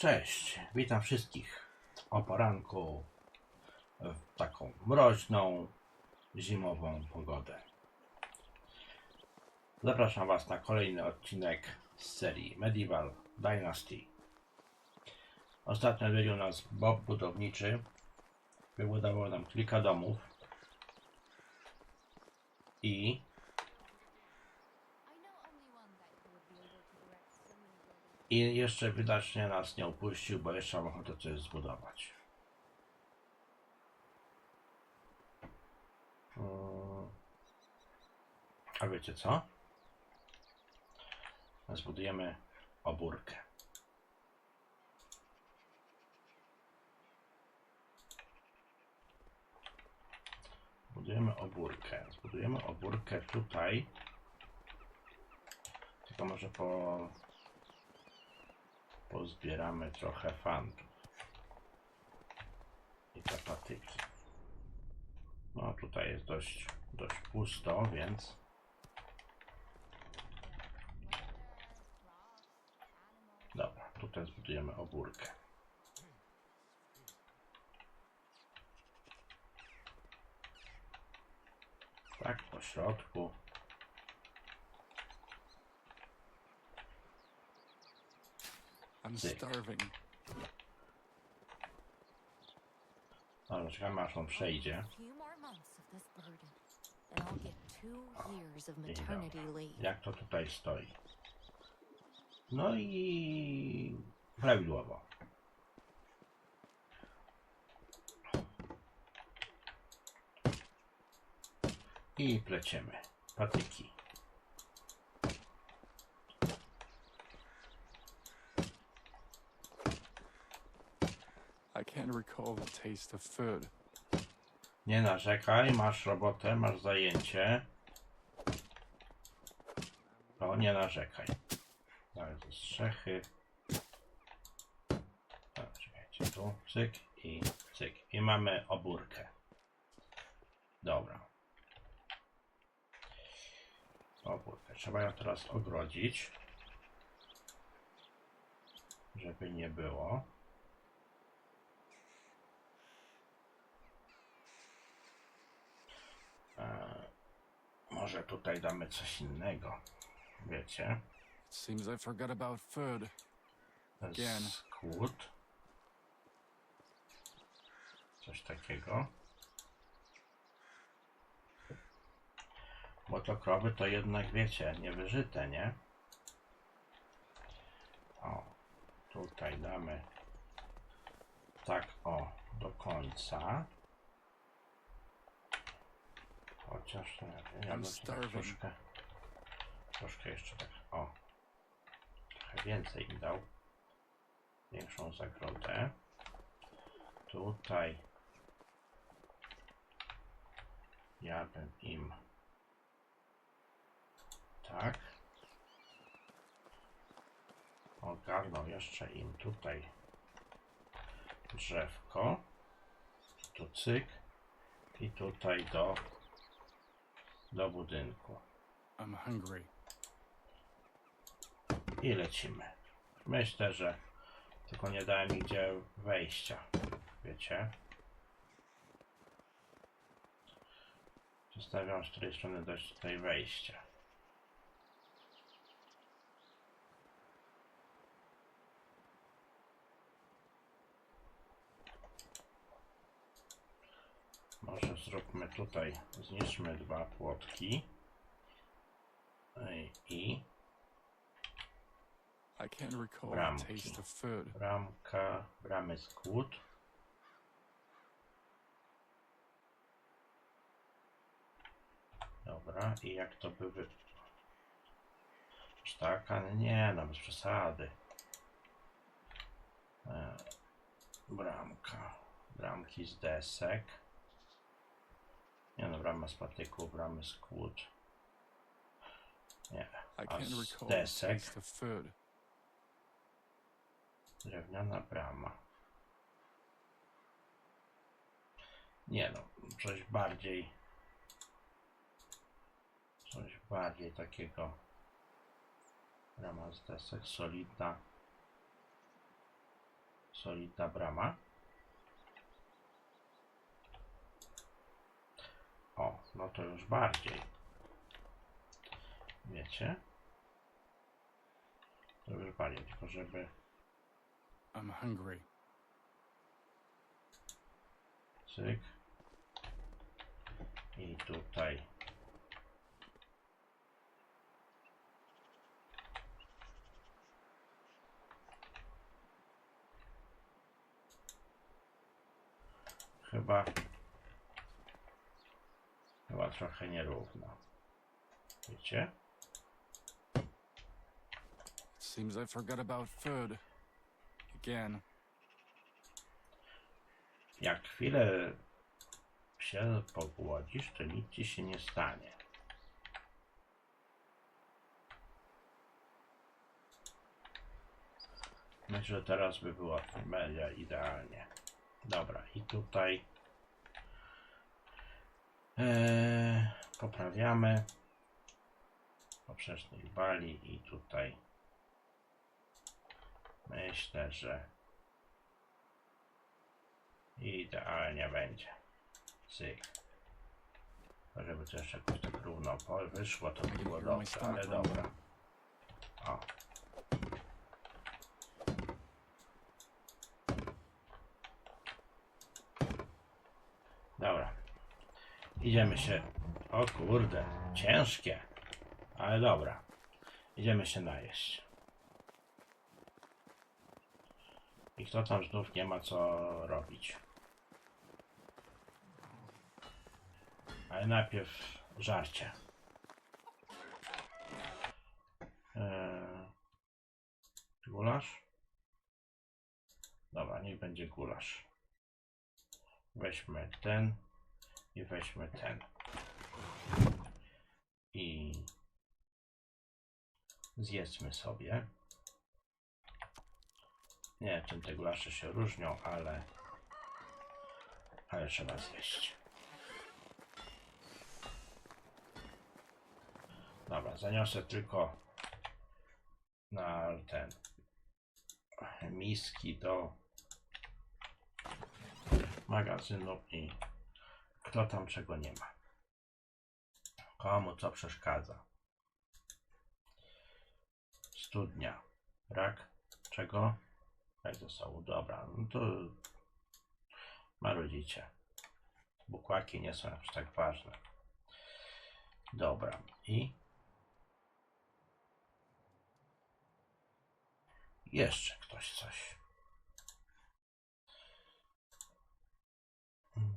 Cześć, witam wszystkich o poranku w taką mroźną, zimową pogodę. Zapraszam Was na kolejny odcinek z serii Medieval Dynasty. Ostatnio odwiedził nas Bob Budowniczy. Wybudował nam kilka domów. I I jeszcze widocznie nas nie opuścił, bo jeszcze mam ochotę coś zbudować. Mm. A wiecie co? Zbudujemy obórkę. Budujemy obórkę. Zbudujemy obórkę tutaj. Tylko może po pozbieramy trochę fantów i te. No tutaj jest dość, dość pusto, więc dobra, tutaj zbudujemy obórkę. Tak, po środku. I'm starving. Ale czekamy aż on przejdzie. Dobra. Jak to tutaj stoi? No i prawidłowo. I pleciemy patyki. I can't recall the taste of food. Nie narzekaj, masz robotę, masz zajęcie. O, nie narzekaj. Dawaj ze strzechy. Tak, czekajcie, tu, cyk i cyk. I mamy obórkę. Dobra. Obórkę. Trzeba ją teraz ogrodzić. Żeby nie było. Może tutaj damy coś innego. Wiecie? Seems I forgot about food. Again. Skłód. Coś takiego. Bo to krowy to jednak wiecie, niewyżyte, nie? O, tutaj damy tak o do końca. Chociaż nie, ja bym I'm tak starving. troszkę, troszkę jeszcze tak, o, trochę więcej im dał. Większą zagrodę. Tutaj ja bym im tak ogarnął jeszcze im tutaj drzewko tu cyk i tutaj do do budynku. I'm hungry. i lecimy. Myślę, że tylko nie dałem nigdzie wejścia wiecie? Zostawiam z której strony dojść tutaj wejścia Może zróbmy tutaj, zniszczmy dwa płotki. I Bramki. bramka, bramy skłód. Dobra, i jak to by wy... Sztaka? Nie, no bez przesady. E, bramka. Bramki z desek. Nie no, brama z patyku, bramy z kłód. Nie, a z desek drewniana brama. Nie no, coś bardziej coś bardziej takiego rama z desek, solidna solidna brama. O, no to już bardziej. Wiecie? To już bardziej, tylko żeby I'm hungry. cyk. I tutaj. Chyba chyba trochę nierówno. Wiecie? Seems I forgot about food. Again. Jak chwilę się pogłodzisz, to nic ci się nie stanie. Myślę, że teraz by było mega idealnie. Dobra, i tutaj poprawiamy poprzecznej bali i tutaj myślę, że idealnie będzie. Cyk. Żeby to jeszcze jakoś tak równo wyszło, to by było dobrze, ale dobra. O. Dobra. Idziemy się. O kurde, ciężkie. Ale dobra. Idziemy się najeść. I kto tam znów nie ma co robić. Ale najpierw żarcie. Eee, gulasz? Dobra, niech będzie gulasz. Weźmy ten i weźmy ten. I zjedzmy sobie. Nie czym te gulasze się różnią, ale ale trzeba zjeść. Dobra, zaniosę tylko na ten miski do magazynu i kto tam czego nie ma. Komu co przeszkadza. Studnia. Brak czego? Jak zostało? Dobra, no to marudzicie. Bukłaki nie są aż tak ważne. Dobra, i jeszcze ktoś coś. Mm,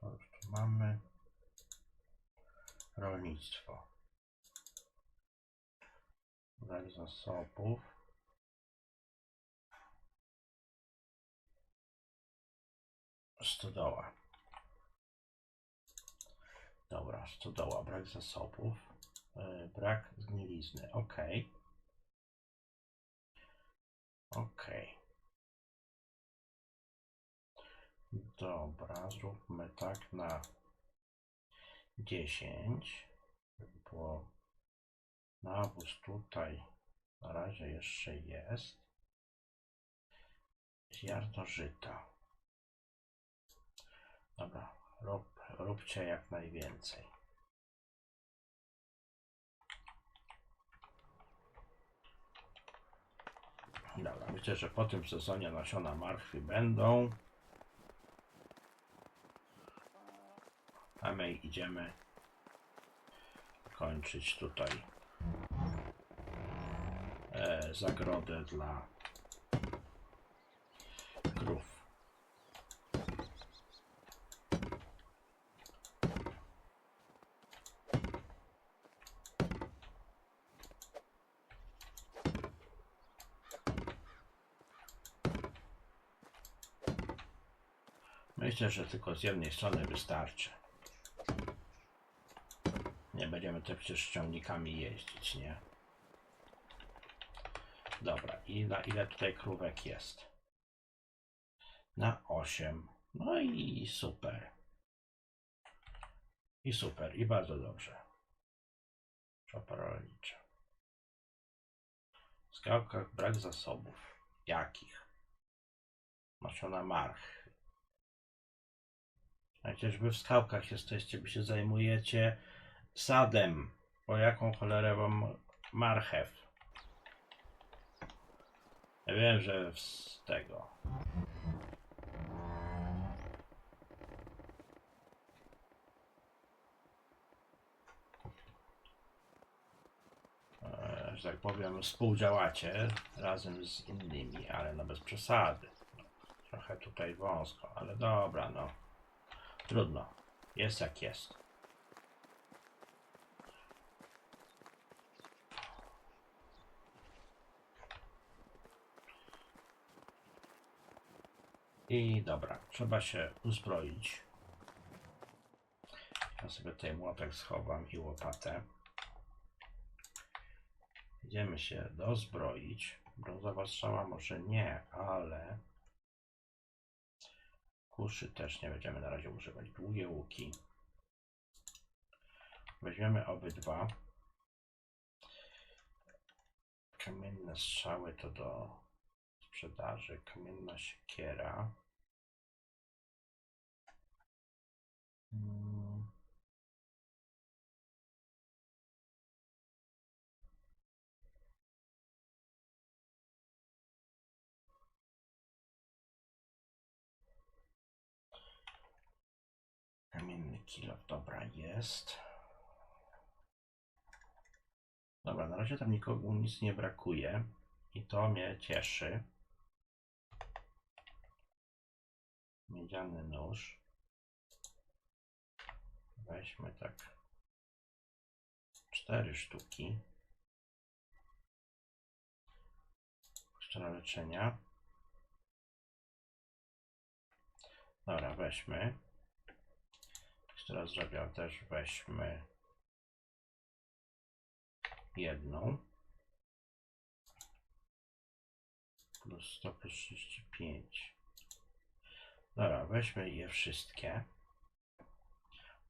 To już tu mamy. Rolnictwo. Brak zasobów. Stodoła. Dobra, stodoła, brak zasobów. Yy, brak zgnilizny. Ok. Dobra, zróbmy tak na 10. Żeby było nawóz tutaj na razie jeszcze jest. Ziarno żyta. Dobra, rób, róbcie jak najwięcej. Dobra, myślę, że po tym sezonie nasiona marchwi będą. A my idziemy kończyć tutaj e, zagrodę dla krów. Myślę, że tylko z jednej strony wystarczy. Będziemy te przecież ciągnikami jeździć, nie? Dobra, i na ile tutaj krówek jest? Na 8. No i super. I super, i bardzo dobrze. Przeparolnicze. W skałkach brak zasobów. Jakich? Nasiona march. Wy w skałkach jesteście, by się zajmujecie sadem. O jaką cholerę wam marchew? Ja wiem, że z tego. E, że tak powiem, współdziałacie razem z innymi, ale no bez przesady. Trochę tutaj wąsko, ale dobra, no. Trudno. Jest jak jest. I dobra, trzeba się uzbroić. Ja sobie tutaj młotek schowam i łopatę. Idziemy się dozbroić. Brązowa strzała może nie, ale kuszy też nie będziemy na razie używać. Długie łuki. Weźmiemy obydwa. Kamienne strzały to do sprzedaży. Kamienna siekiera. Kamienny kilo, dobra, jest. Dobra, na razie tam nikomu nic nie brakuje i to mnie cieszy. Miedziany nóż. Weźmy tak cztery sztuki. Szczera leczenia. Dobra, weźmy. Jeszcze raz zrobię też weźmy jedną. Plus 100 plus 35. Dobra, weźmy je wszystkie.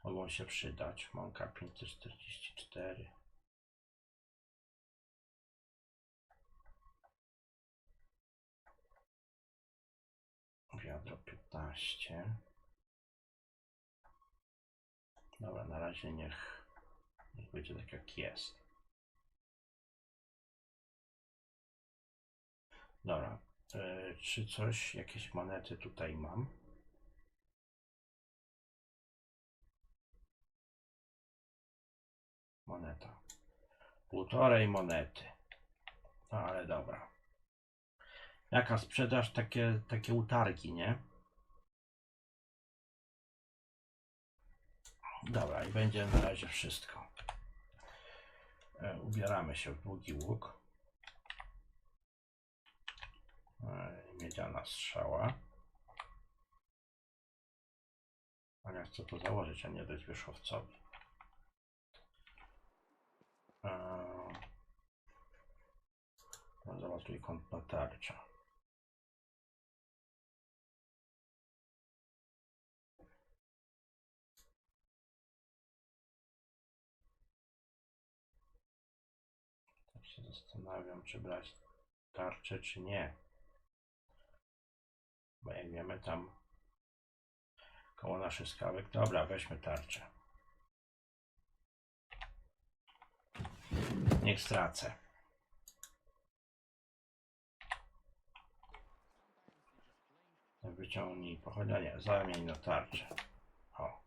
Mogą się przydać. Mąka 544. Wiadro 15. Dobra, na razie niech, niech będzie tak jak jest. Dobra, e, czy coś, jakieś monety tutaj mam? Moneta. Półtorej monety. No ale dobra. Jaka sprzedaż, takie, takie utargi, nie? Dobra, i będzie na razie wszystko. E, ubieramy się w długi łuk. E, miedziana strzała. A ja chcę to założyć, a nie dać wierzchowcowi. E, no zobacz, trójkątna tarcza. Tak się zastanawiam, czy brać tarczę, czy nie. Bo jak wiemy, tam koło naszych skałek. Dobra, weźmy tarczę. Niech stracę. Wyciągnij pochodnia, nie, zamień na tarczę. O.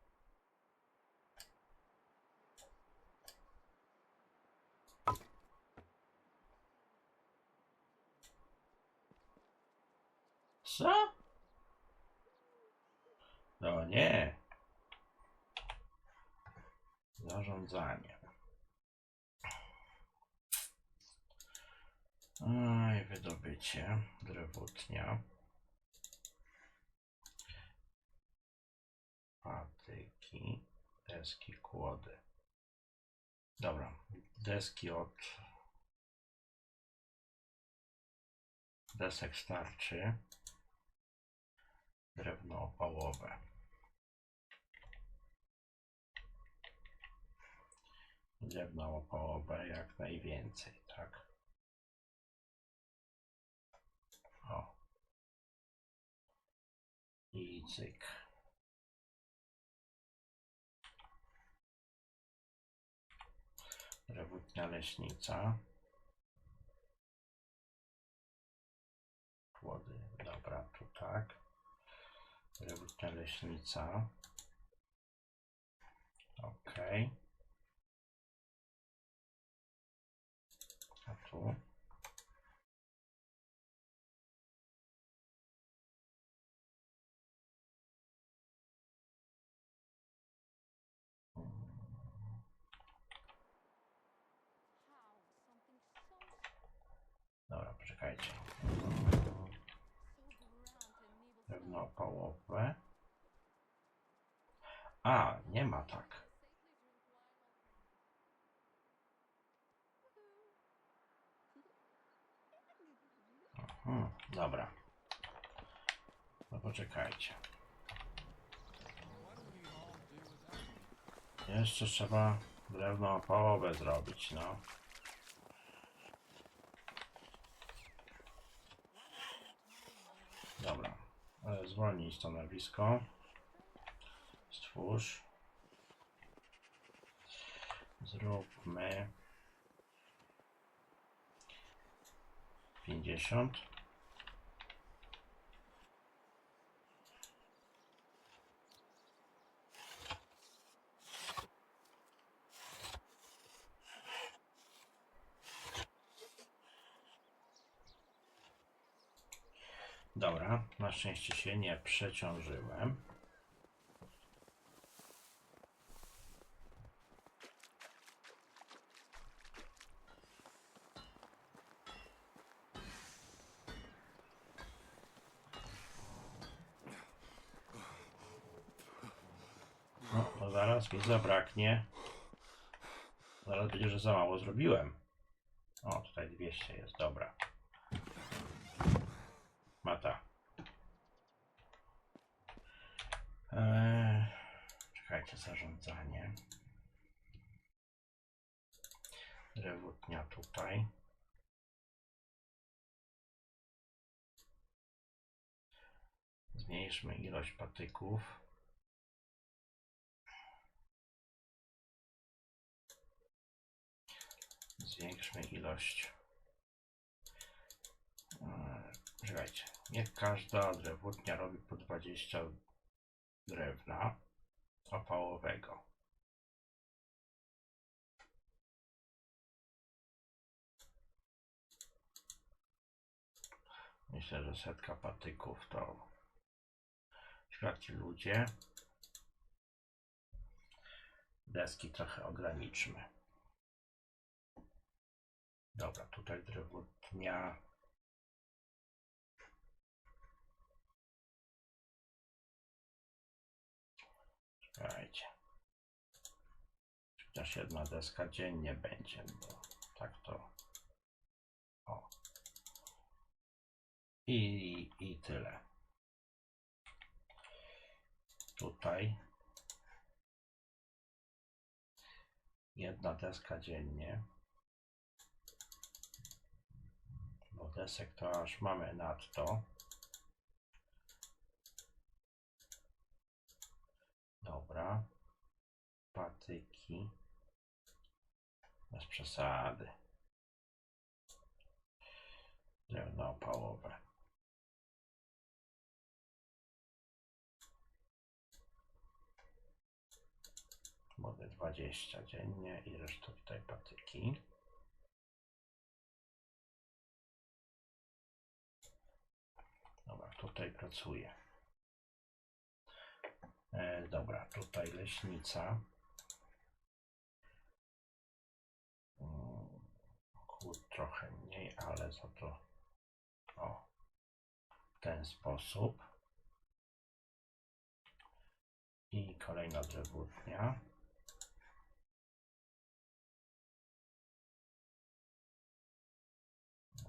Co? No nie. Zarządzanie. Wydobycie. Drewutnia. Patyki. Deski, kłody. Dobra. Deski od desek starczy. Drewno opałowe. Drewno opałowe jak najwięcej, tak? I cyk. Rewutnia leśnica. Płody, dobra, tu tak. Rewutnia leśnica. Ok. A tu? Dobra, poczekajcie. Pewno połowę. A, nie ma tak. Mhm, dobra. No poczekajcie. Jeszcze trzeba drewno połowę zrobić, no. Dobra. E, Zwolnij stanowisko. Stwórz. Zróbmy 50. Dobra, na szczęście się nie przeciążyłem. No, no zaraz mi zabraknie. Zaraz będzie, że za mało zrobiłem. O, tutaj 200 jest, dobra. Mata. Eee, czekajcie, zarządzanie. Rewutnia tutaj. Zmniejszmy ilość patyków. Zwiększmy ilość. Eee, Czekajcie, niech każda drewutnia robi po 20 drewna opałowego. Myślę, że setka patyków to świadki ludzie. Deski trochę ograniczmy. Dobra, tutaj drewutnia Czekajcie. Chociaż jedna deska dziennie będzie, bo tak to. O. I, i tyle. Tutaj. Jedna deska dziennie. Bo desek to aż mamy nadto. Dobra. Patyki. Bez przesady. Drewno opałowe. Wody 20 dziennie i reszta tutaj patyki. Dobra, tutaj pracuję. E, dobra, tutaj leśnica. Mm, Chłód trochę mniej, ale za to o, w ten sposób. I kolejna drewutnia.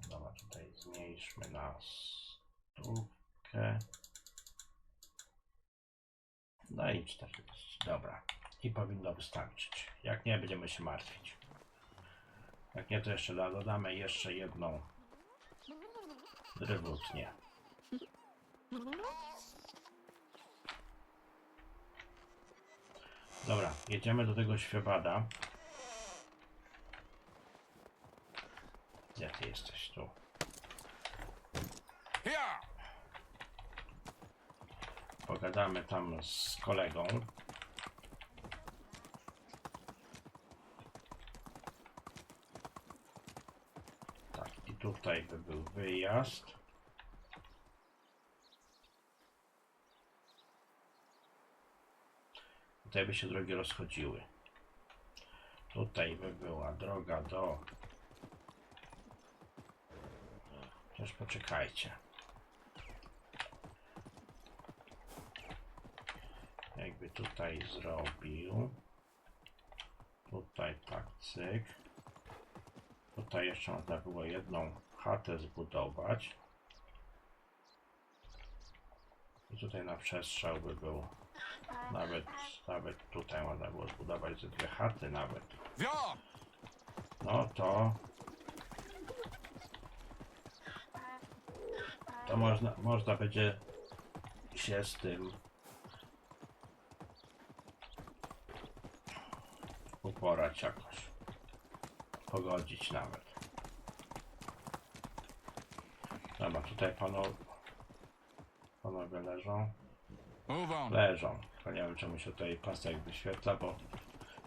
Dobra, tutaj zmniejszmy na stówkę. No i 14. Dobra. I powinno wystarczyć. Jak nie, będziemy się martwić. Jak nie, to jeszcze dodamy jeszcze jedną rewutnię. Dobra, jedziemy do tego świebada. Gdzie ty jesteś tu? Yeah. Pogadamy tam z kolegą. Tak, i tutaj by był wyjazd. Tutaj by się drogi rozchodziły. Tutaj by była droga do... Też poczekajcie. Jakby tutaj zrobił. Tutaj tak cyk. Tutaj jeszcze można było jedną chatę zbudować. I tutaj na przestrzał by był. Nawet nawet tutaj można było zbudować ze dwie chaty nawet. No to to można, można będzie się z tym uporać jakoś. Pogodzić nawet. Dobra, tutaj panowie, panowie leżą. Leżą. Tylko nie wiem czemu się tutaj pasek wyświetla, bo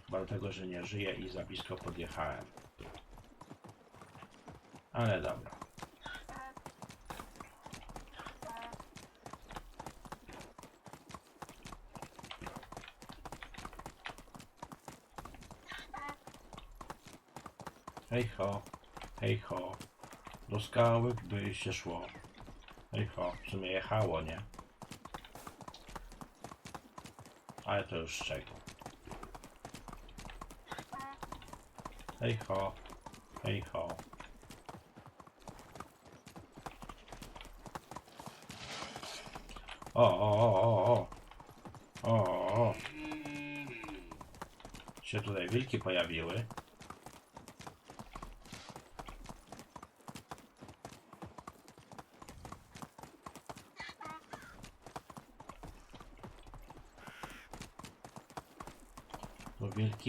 chyba dlatego, że nie żyje i za blisko podjechałem. Ale dobra. Hej ho, hej ho, do skały by się szło. Hej ho, w sumie jechało, nie? Ale to już czego? Hej ho, hej ho. O, o, o, o. O, o, o. Się tutaj wilki pojawiły.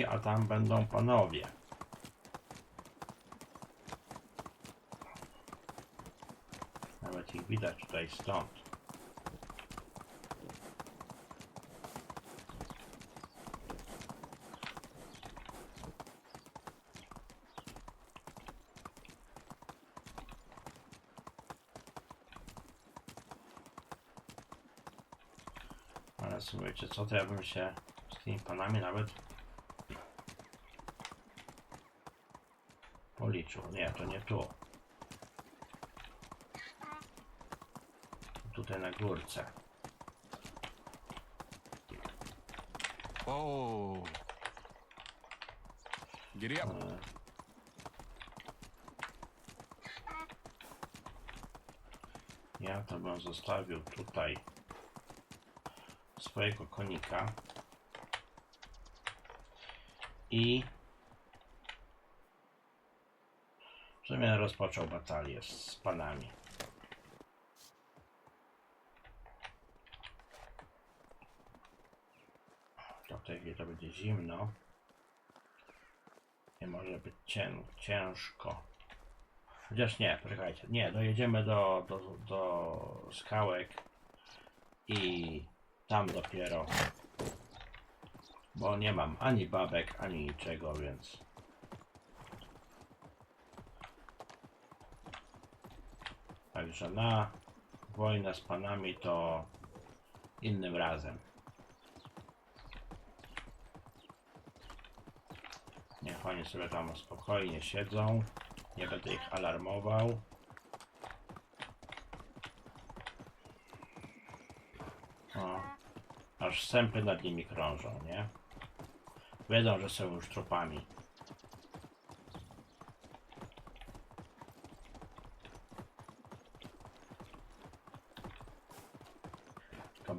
A tam będą panowie. Nawet ich widać tutaj stąd. Ale słuchajcie, co to ja bym się z tymi panami nawet Nie, to nie tu. Tutaj na górce. Oh. Giddy up. E, Ja to bym zostawił tutaj swojego konika i w sumie rozpoczął batalię z panami. Tej chwili to będzie zimno. Nie może być cię, ciężko. Chociaż nie, poczekajcie. Nie, dojedziemy do, do, do skałek i tam dopiero. Bo nie mam ani babek, ani niczego, więc. Także na wojnę z panami to innym razem. Niech oni sobie tam spokojnie siedzą. Nie będę ich alarmował. O, aż sępy nad nimi krążą, nie? Wiedzą, że są już trupami.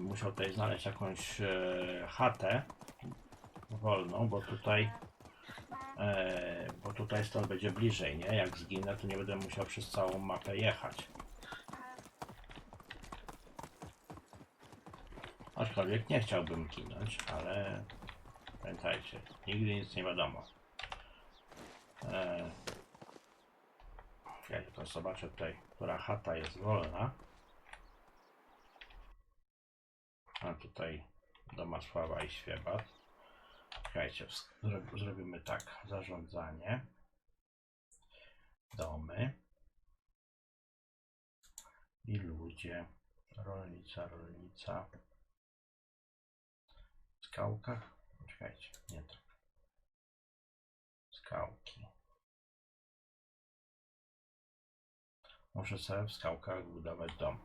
Musiał tutaj znaleźć jakąś e, chatę wolną, bo tutaj E, bo tutaj stąd będzie bliżej, nie? Jak zginę, to nie będę musiał przez całą mapę jechać. Aczkolwiek nie chciałbym ginąć, ale Pamiętajcie, nigdy nic nie wiadomo. Eee, ja tylko zobaczę tutaj, która chata jest wolna. Tutaj Domasława i Świebat. Zro- zrobimy tak. Zarządzanie. Domy. I ludzie. Rolnica, rolnica. Skałka. Czekajcie, nie tak. Skałki. Muszę sobie w skałkach budować dom.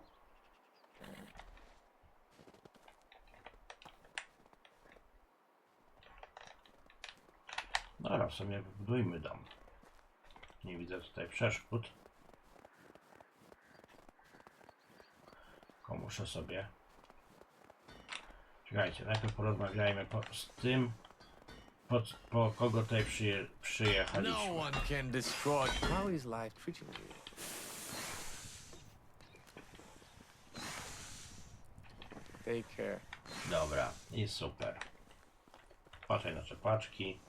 Dobra, w sumie wybudujmy dom. Nie widzę tutaj przeszkód. Tylko muszę sobie... Czekajcie, najpierw porozmawiajmy po, z tym, po, po kogo tutaj przyje, No przyjechaliśmy. one can destroy. How is life treating you? Take care. Dobra, i super. Patrzaj nasze paczki.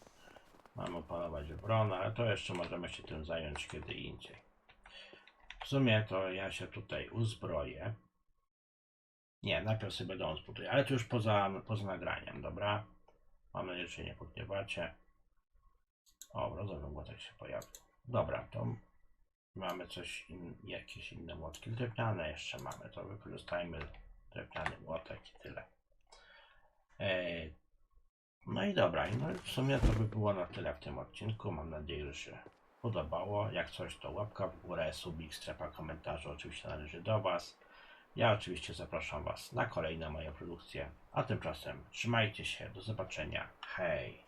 Mamy opanować obronę, ale to jeszcze możemy się tym zająć kiedy indziej. W sumie to ja się tutaj uzbroję. Nie, najpierw sobie dom zbuduję, ale to już poza, poza nagraniem, dobra? Mam nadzieję, że się nie pogniewacie. O, rozowy młotek się pojawił. Dobra, to mamy coś, in, jakieś inne młotki. Drewniane jeszcze mamy, to wykorzystajmy drewniany młotek i tyle. Ej, No i dobra, i no w sumie to by było na tyle w tym odcinku. Mam nadzieję, że się podobało. Jak coś, to łapka w górę, subik, strefa komentarzy oczywiście należy do Was. Ja oczywiście zapraszam Was na kolejne moje produkcje. A tymczasem trzymajcie się, do zobaczenia. Hej!